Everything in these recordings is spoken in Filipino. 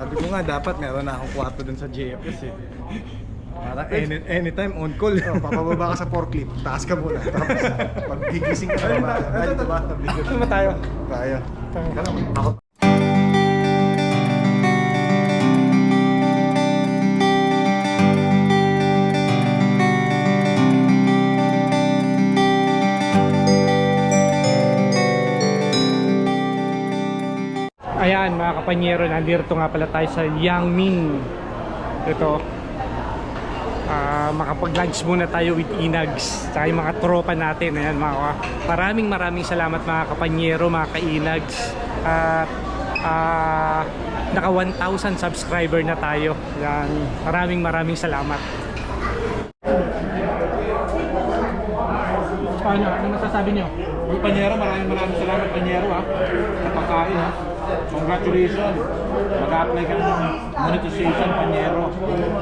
Sabi ko nga, dapat meron na akong kwarto dun sa JFS eh. Para any, anytime on call. Oh, papababa ka sa forklift, taas ka muna. Tapos, pag gigising ka na ba? Ay, ito ba? Ano ba tayo? Tayo. Ako. Ayan mga kapanyero, nandito nga pala tayo sa Yangming. Ito. Ah, makapag-lunch muna tayo with Inags. Tsaka yung mga tropa natin. Ayan mga ka- Maraming maraming salamat mga kapanyero, mga ka-Inags. At ah, naka 1,000 subscriber na tayo. Yan. Maraming maraming salamat. Paano? Ano masasabi nyo? Panyero, maraming maraming salamat, Panyero, ha. Sa pagkain, ha. Congratulations. Mag-apply ka ng monetization, Panyero.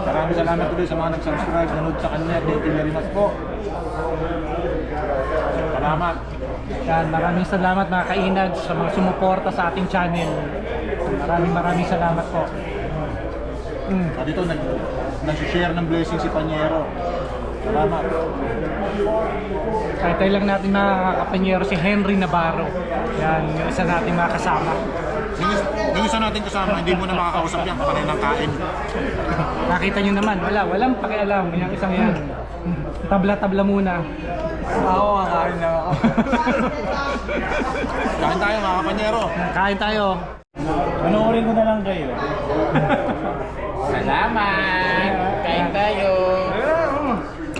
Maraming salamat ulit sa mga nag-subscribe, nanood sa kanya. Thank you very much po. Salamat. Yan, maraming salamat mga kainag sa mga sumuporta sa ating channel. Maraming maraming salamat po. Mm. At dito, nag nag-share ng blessing si Panyero. Salamat. Kahit tayo lang natin mga kapanyero si Henry Navarro. Yan, yung isa nating mga kasama. Yung, yung isa natin kasama, hindi mo na makakausap yan. Panay ng kain. Nakita nyo naman, wala, walang pakialam. Yung isang yan. Tabla-tabla muna. Ako, kakain lang ako. Kain tayo, mga Panyero. Kain tayo. Panoorin ko na lang kayo. Salamat! Kain tayo!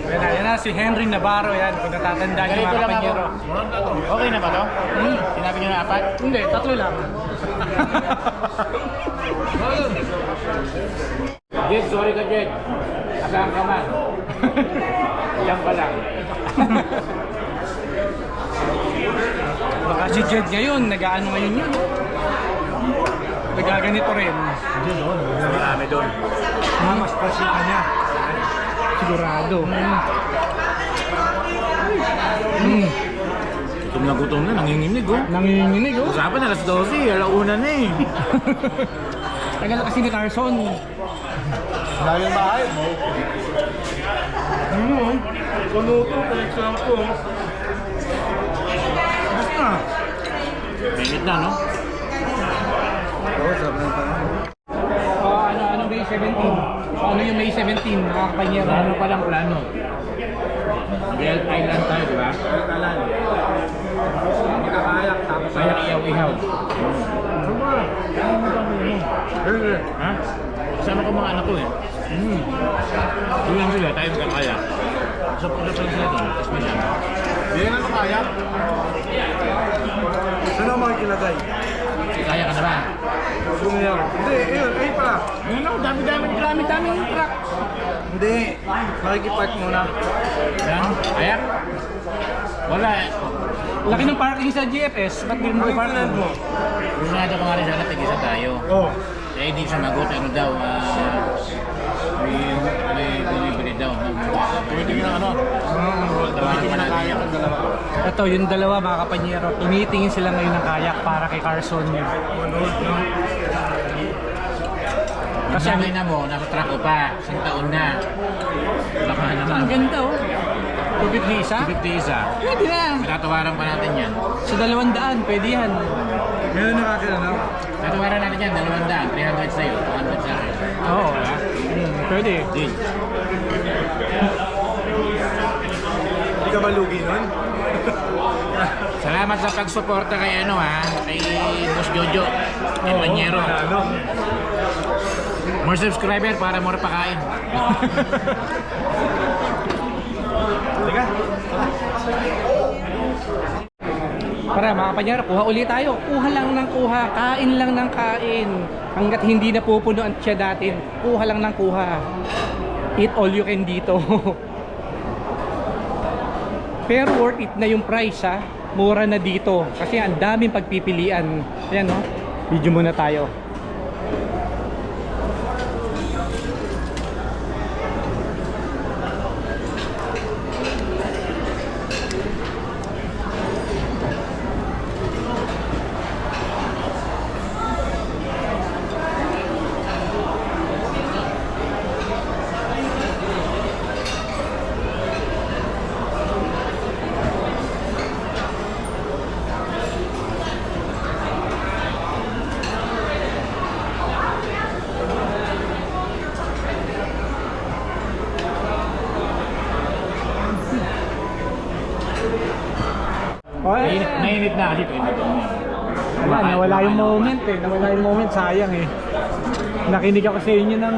Yan na, yan na, si Henry Navarro yan. Kung natatandaan niyo mga kapanyero. Okay na ba to? Hmm? Sinabi niyo na apat? Hindi, tatlo lang. Jed, sorry ka Jed. Asahan ka man. Yan pa lang. Baka si Jed ngayon, nag-ano ngayon yun. Nagaganito rin. Marami doon. Ah, mas kasi ka niya. Sigurado. Mm. Gutom na gutom na, nanginginig oh. Nanginginig oh. Usapan alas 12, alauna na eh. Tagal kasi ni Carson. Dahil yung bahay mo. Mm. Kuluto, connection ko. Basta. Mainit na no? Oo, sarap na tayo. Oh, ano, ano May 17? Ano yung May 17, mga kapanyero? Plano pa lang plano. Belt Island tayo, di ba? Belt Island. Kaya iyaw-ihaw. Ha? Kasama ko mga anak ko eh. Hmm. Ilan sila, tayo magkakaya. So, pagka lang sila doon, tapos may dyan. Hindi na kaya. Saan ako makikilagay? Kaya ka na ba? Gumiyaw. Hindi, yun, ayun pala. Ayun ako, dami-dami, dami-daming truck. Hindi, makikipark muna. Yan, kaya? Wala eh. Laki ng parking sa GFS. Ba't di mo i-park mo? Lunado ko nga rin sana tigisa tayo. Oo. Eh, hindi sumagot, ano daw, ah, may, may bumibili daw. Pwede ko ng ano, tawagan pa natin yan. Ito, yung dalawa mga kapanyero, tumitingin sila ngayon ng kayak para kay Carson. Kasi ang ina mo, nasa truck ko pa, isang taon na. Baka naman. Ang ganda oh. Tubig ni isa? 50 isa. Pwede na. Tatawaran pa natin yan. Sa dalawang daan, pwede yan. Meron na akin ano? Tatawaran natin yan, 200, 300 sa'yo, 200 sa akin. Oo. Diba? Hmm, pwede. Deal. Hindi ka malugi nun? Salamat sa pagsuporta kay ano ha, kay Boss Jojo, kay. Ano? More subscriber para more pakain. Teka. Para mga kapanyero, kuha ulit tayo. Kuha lang ng kuha. Kain lang ng kain. Hanggat hindi na pupuno ang tiyan natin, kuha lang ng kuha. Eat all you can dito. Pero worth it na yung price ha. Mura na dito. Kasi ang daming pagpipilian. Ayan no. Video muna tayo. Mainit na kasi 2020. Wala, nawala yung moment eh. Nawala yung moment, sayang eh. Nakinig ako sa inyo ng...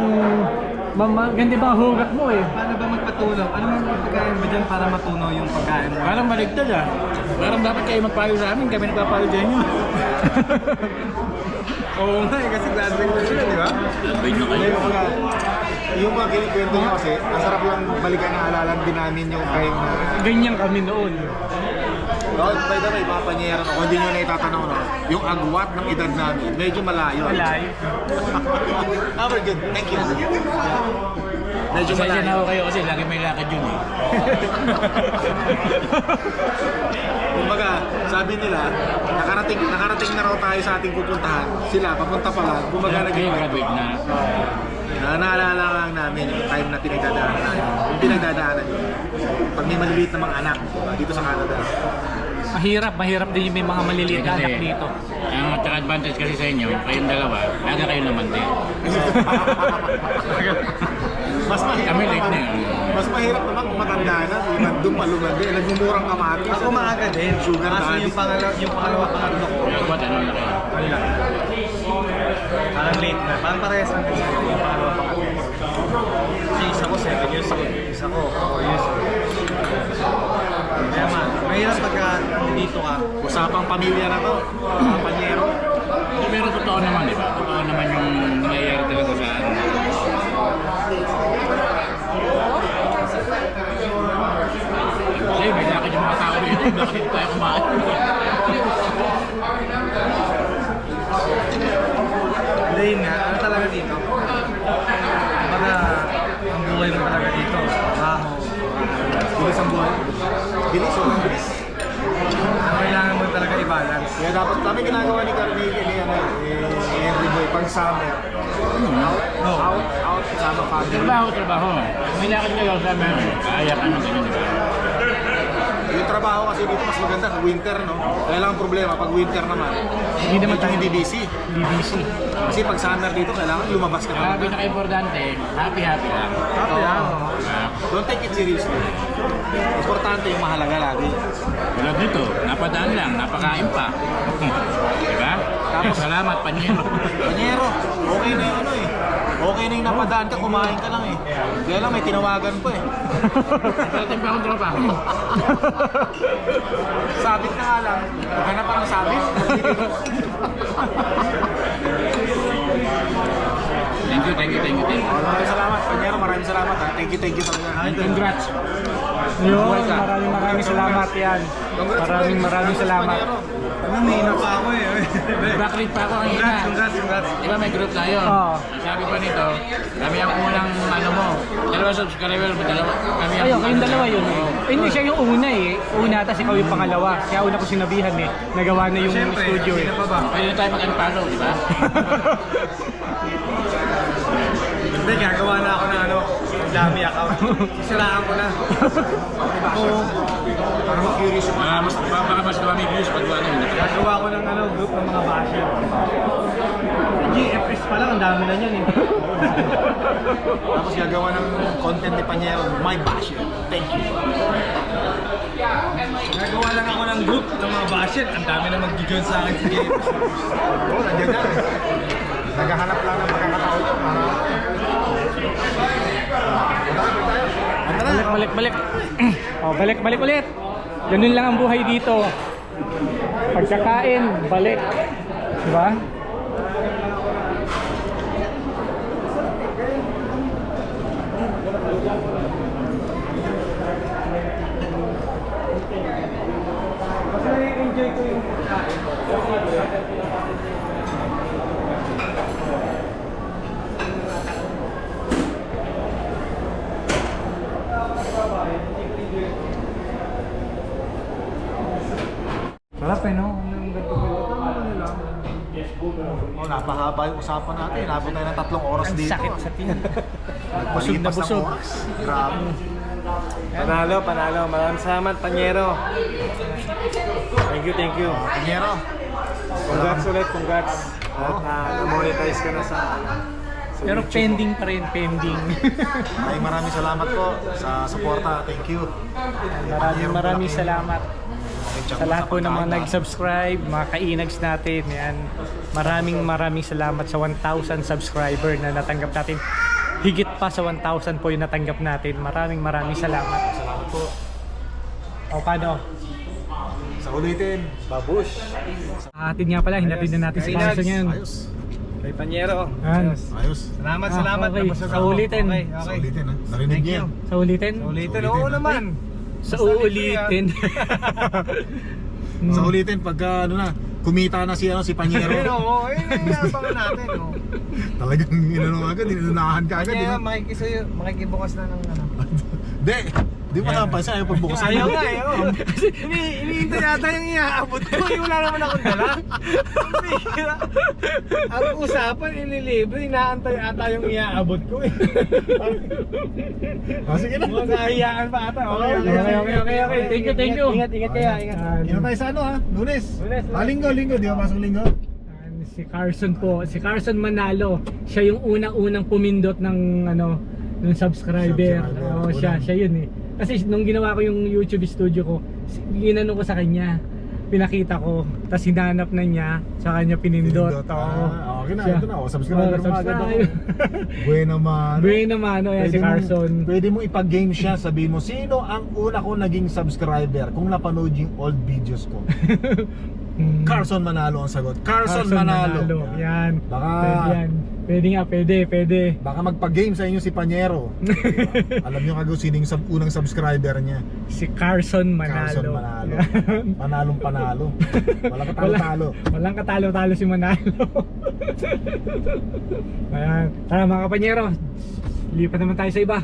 Mama, ganda ba ang hugat mo eh? Paano ba magpatunaw? Ano man pagkain ba dyan para matunaw yung pagkain mo? Parang baligtad ah. Parang dapat kayo magpayo sa amin, kami nagpapayo sa inyo. Oo nga eh, kasi glassing na sila, di ba? Wait na Hindi, yung mga, yung mga kinikwento nyo kasi, masarap lang balikan na alalan din namin yung time na Ganyan kami noon. Oh, by the way, mga panyero, no, kung hindi nyo na itatanong, no, yung agwat ng edad namin, medyo malayo. Malayo. ah, we're good. Thank you. Medyo Pasensya na malayo. ako kayo kasi lagi may lakad yun eh. Kumbaga, sabi nila, nakarating nakarating na raw tayo sa ating pupuntahan. Sila, papunta pa lang. Kumbaga, naging graduate na. na naalala lang namin yung time na pinagdadaanan namin. Yung pinagdadaanan yun. Pag may maliliit na mga anak dito sa Canada. Mahirap, mahirap din yung may mga maliliit na Kasi, anak dito. Ang tsaka advantage kasi sa inyo, kayong dalawa, aga kayo naman din. Mas mahirap, Kami late na yun. mas mahirap naman kung matanda na, lumandong palumandi, nagmumurang kamatis. Ako maaga din. Sugar Kaso daddy. yung pangalawa, yung pangalawa, pangatlo ko, Agwat, ano na kayo? wala. Parang late na. Parang parehas lang sa'yo yung pangalawa, pangatlo ko. Kasi isa ko 7 years old, isa ko 4 years old. Mahirap pagka nandito ka. Usapang pamilya na to, mga panyero. Pero totoo naman, di ba? Totoo naman yung nangyayari talaga sa ano. Kasi may lakad yung mga tao dito, bakit dito tayo kumain? Hindi nga, ano talaga dito? Kumbaga, ang buhay mo talaga dito. Trabaho. Bilis ang buhay. Bilis, sobrang bilis. Ang kailangan mo talaga i-balance. Kaya dapat kami ginagawa ni Carnegie ni ano, eh, Henry Boy, pag summer. Out, out, out, sama family. Trabaho, trabaho. May lakad kayo sa mga kaya ka naman ganyan, di ba? Yung trabaho kasi dito mas maganda sa winter, no? Kaya lang ang problema, pag winter naman, Hindi naman medyo tayo hindi busy. BBC. Kasi pag summer dito, kailangan lumabas ka Ang talaga. pinaka-importante, happy-happy lang. Happy ah. Don't take it seriously. Importante yung mahalaga lagi. Tulad nito, napadaan lang, napakain pa. diba? Tapos, salamat, Panyero. Panyero, okay na yung ano eh. Okay na yung napadaan ka, kumain ka lang eh. Kaya lang may tinawagan pa eh. Dati pa akong tropa. Sabit na nga lang. Maghanap pa ng sabit. Thank you, thank you, thank you, thank you. Maraming salamat, Panyero. Maraming salamat. Ha. Thank you, thank you talaga. Congrats. Yun, maraming maraming salamat yan. Maraming maraming salamat. Ano, nahina pa ako eh. Backlit pa ako ang ina. Congrats, congrats, congrats. Di ba may group tayo? Oo. Sabi pa nito, kami ang unang ano mo, dalawa subscriber mo, dalawa. Kami ang Ayun, kayong dalawa yun. Oo. Eh, Hindi siya yung una eh. Una, tapos ikaw yung pangalawa. Kaya una ko sinabihan eh. Nagawa na yung Siyempre, studio eh. sino pa ba? Pwede na tayo mag-unfollow, di ba? Hindi, gagawa na ako ng ano, dami account. Sisiraan ko na. Oo. Para mag-curious yung Baka mas, baka mas dumami views pag ano. Gagawa ko ng ano, group ng mga basher. GFS pa lang, ang dami na niyan eh. Tapos gagawa ng content ni Panyero, My Basher. Thank you. Gagawa lang ako ng group ng mga basher. Ang dami na mag-join sa akin sa GFS. Oo, nandiyan na. Naghahanap lang ng pagkakataon. Para Balik, balik, balik. oh, balik, balik ulit. Ganun lang ang buhay dito. Pagkakain, balik. Diba? enjoy ko yung Sarap eh, no? Ang ganda ko. Ano nila? Oh, napahaba yung usapan natin. Nabot tayo ng tatlong oras Ang dito. sakit sa. Nagpalipas busog na ng busog. oras. Grabe. Panalo, panalo. Maraming salamat, Panyero. Thank you, thank you. Panyero. Congrats ulit, congrats. At uh, na-monetize ka na sa... Pero pending pa rin, pending. Maraming maraming salamat po sa suporta. Thank you. maraming maraming salamat. Sa lahat po ng mga nag-subscribe, mga kainags natin, yan. Maraming maraming salamat sa 1,000 subscriber na natanggap natin. Higit pa sa 1,000 po yung natanggap natin. Maraming maraming salamat. Salamat po. O paano? Sa ulitin, babush. Atin nga pala, hinatid na natin si. Carson yan. Ayos. Kay Panyero. Yan. Ayos. Salamat, Ah, salamat. okay. Nabusog Sa ulitin. Okay, Sa okay. ulitin ha. Narinig Thank niyo you. yan. Sa ulitin? Sa ulitin. Sa Oo ulitin, naman. Sa Basta uulitin. Sa ulitin, pagka ano na, kumita na si, ano, si Panyero. oo. Ayun, ayun, abangan natin. oo. Talagang inano agad, inunahan ka agad. Kaya Diba? makikisuyo, makikibukas na ng ano. Di, di mo napansin, ayaw pagbukas. Ayaw nga, ayaw. Ini, iniintay yata yung iaabot ko. Yung wala naman akong dala. Ang usapan, inilibre. Inaantay ata yung iaabot ko eh. Ah, sige na. Mga kahiyaan pa ata. Okay, Okay, okay, okay, okay, okay. Thank you, thank you. Ingat, ingat kayo, ingat. Yan. Kita tayo sa ano ha? Lunes. Lunes, Ah, linggo, linggo. Di ba pasok linggo? Si Carson po, si Carson Manalo. Siya yung unang-unang pumindot ng ano ng subscriber. Subscriber. Oo, siya, siya yun eh. Kasi nung ginawa ko yung YouTube studio ko, ginano ko sa kanya. Pinakita ko, tapos hinanap na niya, sa kanya pinindot. Pinindot. Oo. Ah, okay na, Siya. ito na. Oh, subscriber mo ako. subscribe. Buena man. Buhay naman, ano yan si Carson. pwede mo ipag-game siya, sabihin mo, sino ang una ko naging subscriber kung napanood yung old videos ko? Hmm. Carson Manalo ang sagot. Carson, Manalo. Yan. Baka- Pwede yan. Pwede nga, pwede, pwede. Baka magpag-game sa inyo si Panyero. Alam niyo kagad sino yung sub- unang subscriber niya. Si Carson Manalo. Carson Manalo. Yan. Panalong panalo. Walang katalo-talo. Walang katalo-talo si Manalo. Ayan. Tara mga kapanyero. Lipat naman tayo sa iba.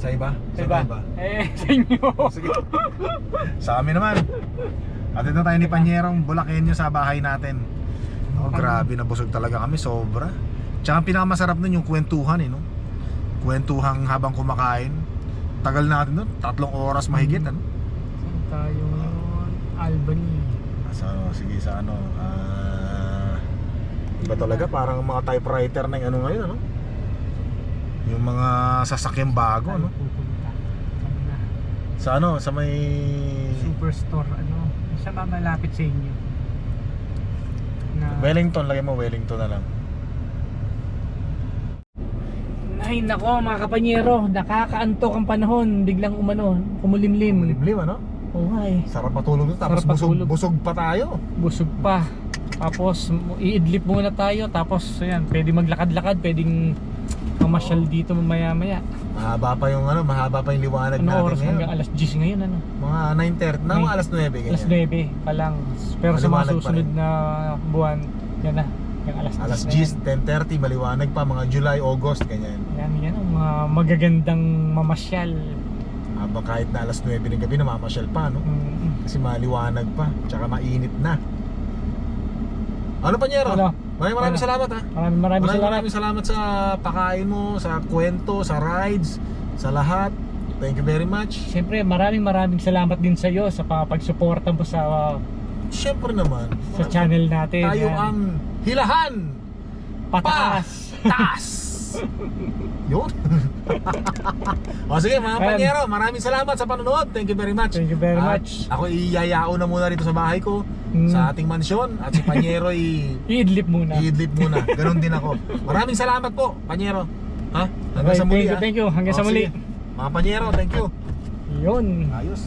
Sa iba? Sa iba. Eh, sa inyo. Sige. Sa amin naman. At ito tayo ni Panyerong Bulakenyo sa bahay natin. Oh, grabe nabusog talaga kami, sobra. Tsaka pinakamasarap nun yung kwentuhan eh, no? Kwentuhang habang kumakain. Tagal natin nun, tatlong oras mahigit, ano? Saan tayo ngayon? Albany. Sa ano, sige sa ano, ah... iba talaga, parang mga typewriter na yung ano ngayon, ano? Yung mga sasakyang bago, ano? pupunta. Saan na? Sa ano, sa may... Superstore, ano? Saan ba malapit sa inyo? Na... Wellington, lagay mo Wellington na lang. Ay nako mga kapanyero, nakakaantok ang panahon, biglang umano, kumulimlim. Limlim, ano? Oo nga eh, Sarap matulog dito, tapos Sarap busog, matulog. busog pa tayo. busog pa. Tapos iidlip muna tayo, tapos ayan, pwede maglakad-lakad, pwedeng mamasyal dito mamaya-maya. Mahaba pa yung ano, mahaba pa yung liwanag Ano natin oras ngayon. hanggang alas 10 ngayon ano? Mga 9.30, na mga alas 9 ganyan. Alas 9 pa lang. Pero sa mga Maliwanag pa susunod na buwan, yan na, yung alas 10 Alas na yan. 10, 10.30, maliwanag pa, mga July, August, ganyan. Yan, yan ang mga magagandang mamasyal. Habang kahit na alas 9 ng gabi, namamasyal pa, no? Mm, Kasi maliwanag pa, tsaka mainit na. Ano pa Nyero? Ano? Maraming maraming Ano? salamat ha. Maraming maraming Maraming salamat. maraming salamat sa pakain mo, sa kwento, sa rides, sa lahat. Thank you very much. Siyempre, maraming maraming salamat din sa iyo sa pagsuporta mo sa Siyempre naman. sa channel natin. Tayo Yan. ang hilahan. pataas. Taas. Yun. o sige mga Ayan. panyero, maraming salamat sa panonood. Thank you very much. Thank you very At much. Ako iyayao na muna rito sa bahay ko, Mm. sa ating mansyon. At si Panyero i Iidlip muna. iidlip muna. Ganon din ako. Maraming salamat po, Panyero. Ha? Hanggang Okay, sa muli. thank you, ha? thank you. Hanggang O, sa muli. sige. Mga Panyero, thank you. Yun. Ayos.